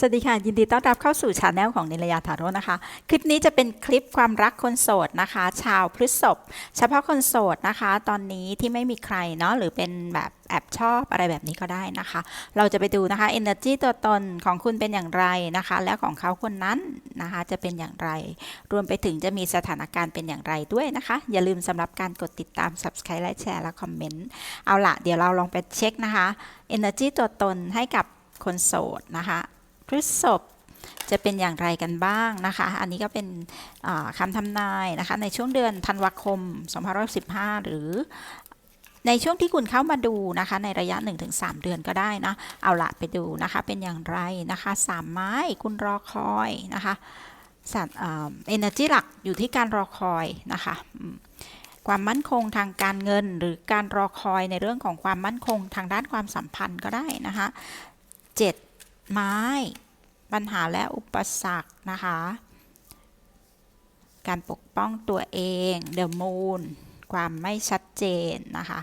สวัสดีค่ะ ยินดีต้อนรับเข้าสู่ช anel ของนิลยาถาโรนะคะ คลิปนี้จะเป็นคลิปความรักคนโสดนะคะ ชาวพฤษภเฉพาะคนโสดนะคะ ตอนนี้ที่ไม่มีใครเนาะหรือเป็นแบบแอบชอบอะไรแบบนี้ก็ได้นะคะ เราจะไปดูนะคะ energy ตัวตนของคุณเป็นอย่างไรนะคะ และของเขาคนนั้นนะคะจะเป็นอย่างไร รวมไปถึงจะมีสถานการณ์เป็นอย่างไรด้วยนะคะ อย่าลืมสำหรับการกดติดตาม subscribe และแชร์และคอมเมนต์เอาละเดี๋ยวเราลองไปเช็คนะคะ energy ตัวตนให้กับคนโสดนะคะ พฤษภจะเป็นอย่างไรกันบ้างนะคะ อันนี้ก็เป็นคำทำนายนะคะ ในช่วงเดือนธันวาคม2515 หรือในช่วงที่คุณเข้ามาดูนะคะ ในระยะ 1-3 เดือนก็ได้นะ เอาละไปดูนะคะ เป็นอย่างไรนะคะสามไม้คุณรอคอยนะคะสัตว์เอเนอร์จีหลักอยู่ที่การรอคอยนะคะความมั่นคงทางการเงินหรือการรอคอยในเรื่องของความมั่นคงทางด้านความสัมพันธ์ก็ได้นะคะเจ็ด ไม้ ปัญหาและอุปสรรคนะคะ การปกป้องตัวเองเดอะมูนความไม่ชัดเจนนะคะ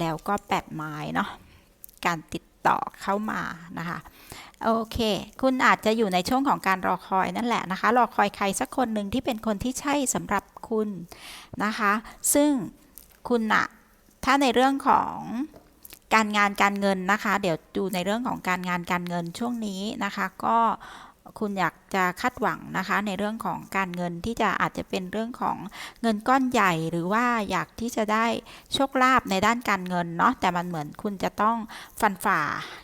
แล้วก็แปดไม้เนาะการติดต่อเข้ามานะคะโอเค คุณอาจจะอยู่ในช่วงของการรอคอยนั่นแหละนะคะ รอคอยใครสักคนหนึ่งที่เป็นคนที่ใช่สำหรับคุณนะคะ ซึ่งคุณอะถ้าในเรื่องของ การงานการเงินนะคะ เดี๋ยวดูในเรื่องของการงานการเงินช่วงนี้นะคะ ก็คุณอยากจะคาดหวังนะคะ ในเรื่องของการเงินที่จะอาจจะเป็นเรื่องของเงินก้อนใหญ่ หรือว่าอยากที่จะได้โชคลาภในด้านการเงินเนาะแต่มันเหมือนคุณจะต้องฟันฝ่า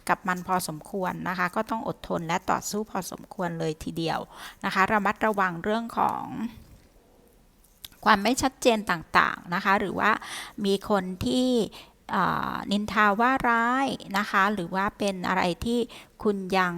กับมันพอสมควรนะคะ ก็ต้องอดทนและต่อสู้พอสมควรเลยทีเดียวนะคะ ระมัดระวังเรื่องของความไม่ชัดเจนต่างๆนะคะ หรือว่ามีคนที่ นินทาว่าร้ายนะคะ หรือว่าเป็นอะไรที่คุณยัง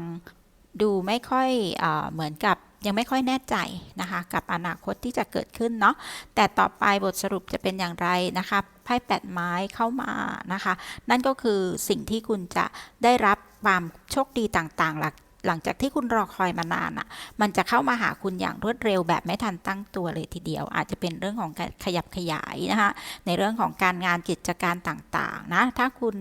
ดูไม่ค่อยเอเหมือนกับยังไม่ค่อยแน่ใจนะคะ กับอนาคตที่จะเกิดขึ้นเนาะแต่ต่อไปบทสรุปจะเป็นอย่างไรนะคะไพ่แปดไม้เข้ามานะคะ นั่นก็คือสิ่งที่คุณจะได้รับความโชคดีต่างๆหลัก หลังจากที่คุณรอคอยมานานอะ่ะ มันจะเข้ามาหาคุณอย่างรวดเร็วแบบไม่ทันตั้งตัวเลยทีเดียว อาจจะเป็นเรื่องของการขยับขยายนะคะ ในเรื่องของการงานกิจการต่างๆนะ ถ้าคุณ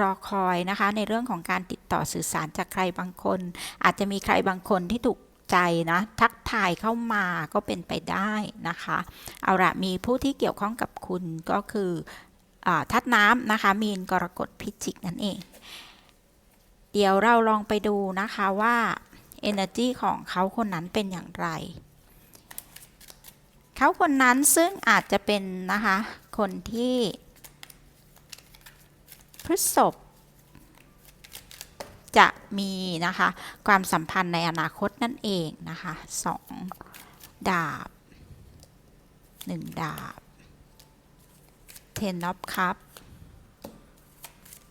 รอคอยนะคะ ในเรื่องของการติดต่อสื่อสารจากใครบางคน อาจจะมีใครบางคนที่ถูกใจนะทักทายเข้ามาก็เป็นไปได้นะคะ เอาละมีผู้ที่เกี่ยวข้องกับคุณก็คืออทัดน้ำนะคะ มีนกรกฎพิจิกนั่นเอง เดี๋ยวเราลองไปดูนะคะว่า energy ของเขาคนนั้นเป็นอย่างไร เขาคนนั้นซึ่งอาจจะเป็นนะคะ คนที่ พฤษภจะมีนะคะ ความสัมพันธ์ในอนาคตนั่นเองนะคะสองดาบหนึ่งดาบ ten of cup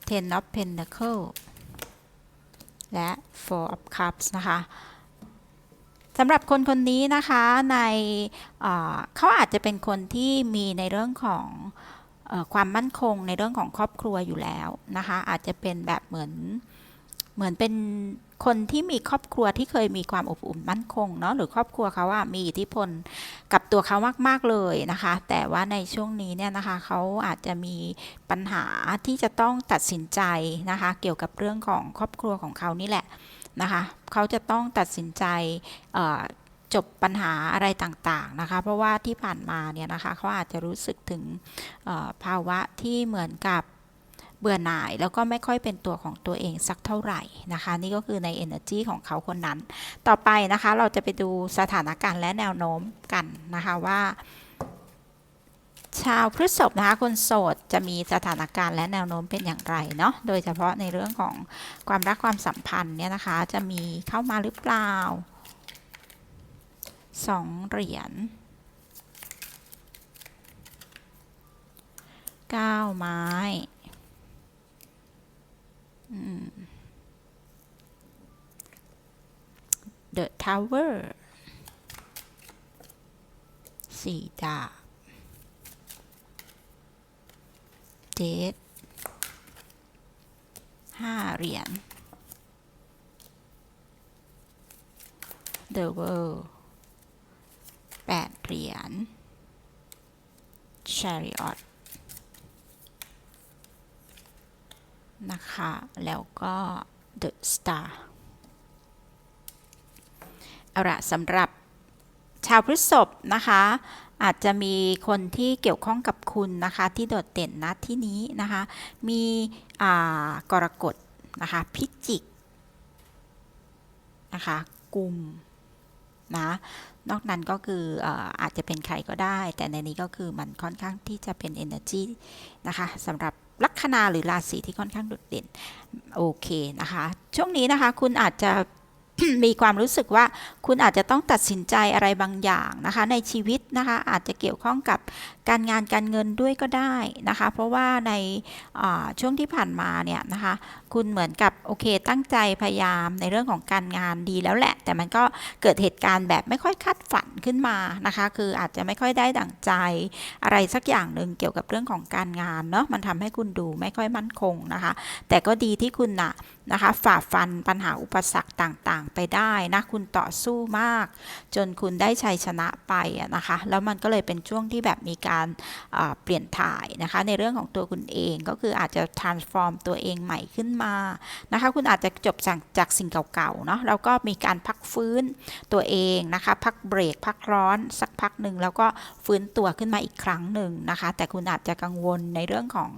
ten of pentacle four of cups นะคะสำหรับคนคนนี้นะคะในเขาอาจจะเป็นคนที่มีในเรื่องของอความมั่นคงในเรื่องของครอบครัวอยู่แล้วนะคะ อาจจะเป็นแบบเหมือนเหมือนเป็น คนที่มีครอบครัวที่เคยมีความอบอุ่นมั่นคงเนาะหรือครอบครัวเขาอะมีอิทธิพลกับตัวเขามากๆเลยนะคะ แต่ว่าในช่วงนี้เนี่ยนะคะเขาอาจจะมีปัญหาที่จะต้องตัดสินใจนะคะ เกี่ยวกับเรื่องของครอบครัวของเขานี่แหละนะคะเขาจะต้องตัดสินใจจบปัญหาอะไรต่างๆนะคะ เพราะว่าที่ผ่านมาเนี่ยนะคะเขาอาจจะรู้สึกถึงภาวะที่เหมือนกับ เบื่อหน่ายแล้วก็ไม่ค่อยเป็นตัวของตัวเองสักเท่าไหร่นะคะ นี่ก็คือใน energy ของเขาคนนั้น ต่อไปนะคะเราจะไปดูสถานการณ์และแนวโน้มกันนะคะว่าชาวพฤษภนะคะคนโสดจะมีสถานการณ์และแนวโน้มเป็นอย่างไรเนาะโดยเฉพาะในเรื่องของความรักความสัมพันธ์เนี่ยนะคะ จะมีเข้ามาหรือเปล่าสองเหรียญเก้าไม้ The Tower สี่ดาบเจ็ดห้าเหรียญ The World แปดเหรียญ Chariot นะคะ แล้วก็ The Star เอาละสำหรับชาวพฤษภนะคะ อาจจะมีคนที่เกี่ยวข้องกับคุณนะคะ ที่โดดเด่นนะที่นี้นะคะ มีอ่ากรกฎนะคะ พิจิกนะคะ กุม นะ นอกนั้นก็คือเอ่ออาจจะเป็นใครก็ได้ แต่ในนี้ก็คือมันค่อนข้างที่จะเป็น energy นะคะสำหรับลัคนาหรือราศีที่ค่อนข้างโดดเด่น โอเคนะคะ ช่วงนี้นะคะคุณอาจจะมีความรู้สึกว่าคุณอาจจะต้องตัดสินใจอะไรบางอย่างนะคะในชีวิตนะคะอาจจะเกี่ยวข้องกับ การงานการเงินด้วยก็ได้นะคะ เพราะว่าในช่วงที่ผ่านมาเนี่ยนะคะ คุณเหมือนกับโอเคตั้งใจพยายามในเรื่องของการงานดีแล้วแหละ แต่มันก็เกิดเหตุการณ์แบบไม่ค่อยคาดฝันขึ้นมานะคะ คืออาจจะไม่ค่อยได้ดั่งใจอะไรสักอย่างหนึ่งเกี่ยวกับเรื่องของการงานเนาะมันทำให้คุณดูไม่ค่อยมั่นคงนะคะ แต่ก็ดีที่คุณนะนะคะฝ่าฟันปัญหาอุปสรรคต่างๆ ไปได้นะคุณต่อสู้มาก จนคุณได้ชัยชนะไปนะคะ แล้วมันก็เลยเป็นช่วงที่แบบมีการอ่าเปลี่ยนถ่ายนะคะ ในเรื่องของตัวคุณเองก็คืออาจจะ transform ตัวเองใหม่ขึ้นมานะคะ คุณอาจจะจบจากจากสิ่งเก่าๆเนาะแล้วก็มีการพักฟื้นตัวเองนะคะ พักเบรก พักร้อนสักพักหนึ่งแล้วก็ฟื้นตัวขึ้นมาอีกครั้งหนึ่งนะคะ แต่คุณอาจจะกังวลในเรื่องของ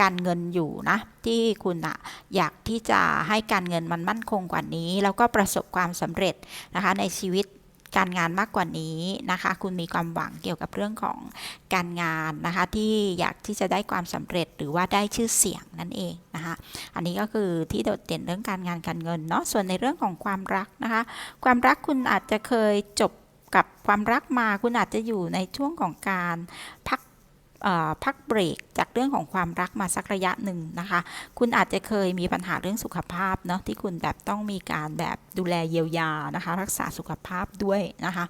การเงินอยู่นะที่คุณอะอยากที่จะให้การเงินมันมั่นคงกว่านี้ แล้วก็ประสบความสำเร็จนะคะในชีวิต การงานมากกว่านี้นะคะ คุณมีความหวังเกี่ยวกับเรื่องของการงานนะคะ ที่อยากที่จะได้ความสำเร็จหรือว่าได้ชื่อเสียงนั่นเองนะคะ อันนี้ก็คือที่โดดเด่นเรื่องการงานการเงินเนาะส่วนในเรื่องของความรักนะคะ ความรักคุณอาจจะเคยจบกับความรักมาคุณอาจจะอยู่ในช่วงของการพัก พักเบรกจากเรื่องของความรักมาสักระยะหนึ่งนะคะ คุณอาจจะเคยมีปัญหาเรื่องสุขภาพเนาะที่คุณแบบต้องมีการแบบดูแลเยียวยานะคะ รักษาสุขภาพด้วยนะคะ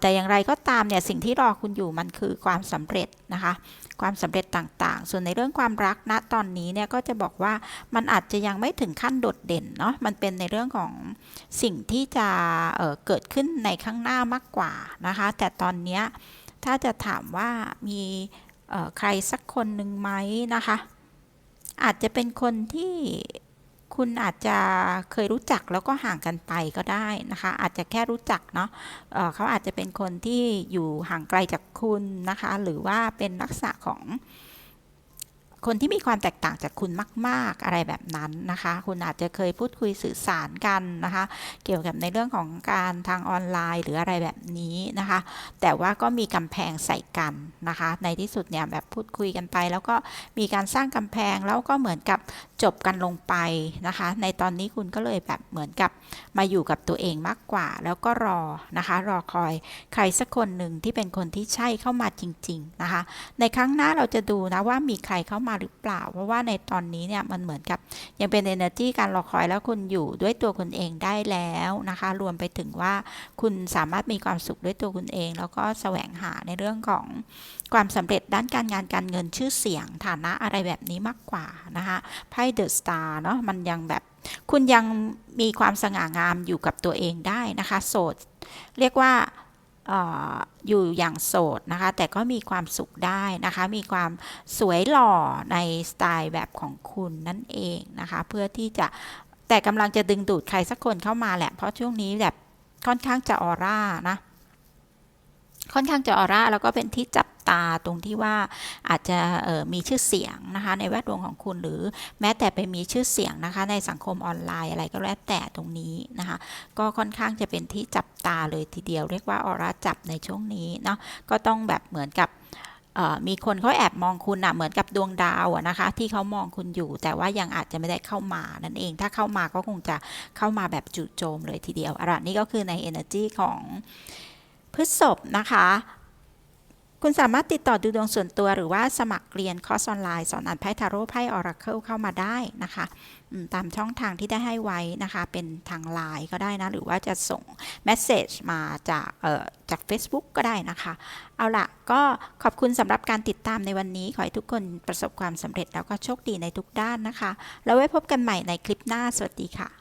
แต่อย่างไรก็ตามเนี่ยสิ่งที่รอคุณอยู่มันคือความสำเร็จนะคะ ความสำเร็จต่างๆ ส่วนในเรื่องความรักณตอนนี้เนี่ยก็จะบอกว่ามันอาจจะยังไม่ถึงขั้นโดดเด่นเนาะมันเป็นในเรื่องของสิ่งที่จะเเกิดขึ้นในข้างหน้ามากกว่านะคะ แต่ตอนเนี้ย ถ้าจะถามว่ามีใครสักคนหนึ่งไหมนะคะ อาจจะเป็นคนที่คุณอาจจะเคยรู้จักแล้วก็ห่างกันไปก็ได้นะคะ อาจจะแค่รู้จักเนาะเเขาอาจจะเป็นคนที่อยู่ห่างไกลจากคุณนะคะ หรือว่าเป็นลักษณะของ คนที่มีความแตกต่างจากคุณมาก ๆ อะไรแบบนั้นนะคะ คุณอาจจะเคยพูดคุยสื่อสารกันนะคะ เกี่ยวกับในเรื่องของการทางออนไลน์หรืออะไรแบบนี้นะคะ แต่ว่าก็มีกำแพงใส่กันนะคะ ในที่สุดเนี่ยแบบพูดคุยกันไป แล้วก็มีการสร้างกำแพงแล้วก็เหมือนกับจบกันลงไปนะคะ ในตอนนี้คุณก็เลยแบบเหมือนกับมาอยู่กับตัวเองมากกว่า แล้วก็รอนะคะ รอคอยใครสักคนหนึ่งที่เป็นคนที่ใช่เข้ามาจริง ๆนะคะ ในครั้งหน้าเราจะดูนะว่ามีใครเข้ามาหรือเปล่า เพราะว่าในตอนนี้เนี่ยมันเหมือนกับยังเป็น energy การรอคอยแล้วคุณอยู่ด้วยตัวคุณเองได้แล้วนะคะ รวมไปถึงว่าคุณสามารถมีความสุขด้วยตัวคุณเอง แล้วก็แสวงหาในเรื่องของความสำเร็จด้านการงานการเงินชื่อเสียงฐานะอะไรแบบนี้มากกว่านะคะไพ่เดอะสตาร์เนาะมันยังแบบคุณยังมีความสง่างามอยู่กับตัวเองได้นะคะ โสด เรียกว่า อยู่อย่างโสดนะคะ แต่ก็มีความสุขได้นะคะ มีความสวยหล่อในสไตล์แบบของคุณนั่นเองนะคะ เพื่อที่จะแต่กำลังจะดึงดูดใครสักคนเข้ามาแหละ เพราะช่วงนี้แบบค่อนข้างจะออร่านะ ค่อนข้างจะออร่าแล้วก็เป็นที่จับ ตาตรงที่ว่าอาจจะมีชื่อเสียงนะคะในแวดวงของคุณหรือแม้แต่ไปมีชื่อเสียงนะคะในสังคมออนไลน์อะไรก็แล้วแต่ตรงนี้นะคะก็ค่อนข้างจะเป็นที่จับตาเลยทีเดียว เรียกว่าออร่าจับในช่วงนี้เนาะก็ต้องแบบเหมือนกับมีคนเขาแอบมองคุณอะเหมือนกับดวงดาวนะคะ ที่เขามองคุณอยู่ แต่ว่ายังอาจจะไม่ได้เข้ามานั่นเอง ถ้าเข้ามาก็คงจะเข้ามาแบบจู่โจมเลยทีเดียวอะละนี่ก็คือใน energy ของพฤษภนะคะ คุณสามารถติดต่อดูดวงส่วนตัวหรือว่าสมัครเรียนคอร์สออนไลน์ สอนอ่านไพ่ทาโร่ไพ่ออราเคิลเข้ามาได้นะคะตามช่องทางที่ได้ให้ไว้นะคะ เป็นทางไลน์ก็ได้นะ หรือว่าจะส่งเมสเซจมาจากเอ่อจาก Facebook ก็ได้นะคะ เอาละก็ขอบคุณสำหรับการติดตามในวันนี้ ขอให้ทุกคนประสบความสำเร็จแล้วก็โชคดีในทุกด้านนะคะ แล้วไว้พบกันใหม่ในคลิปหน้าสวัสดีค่ะ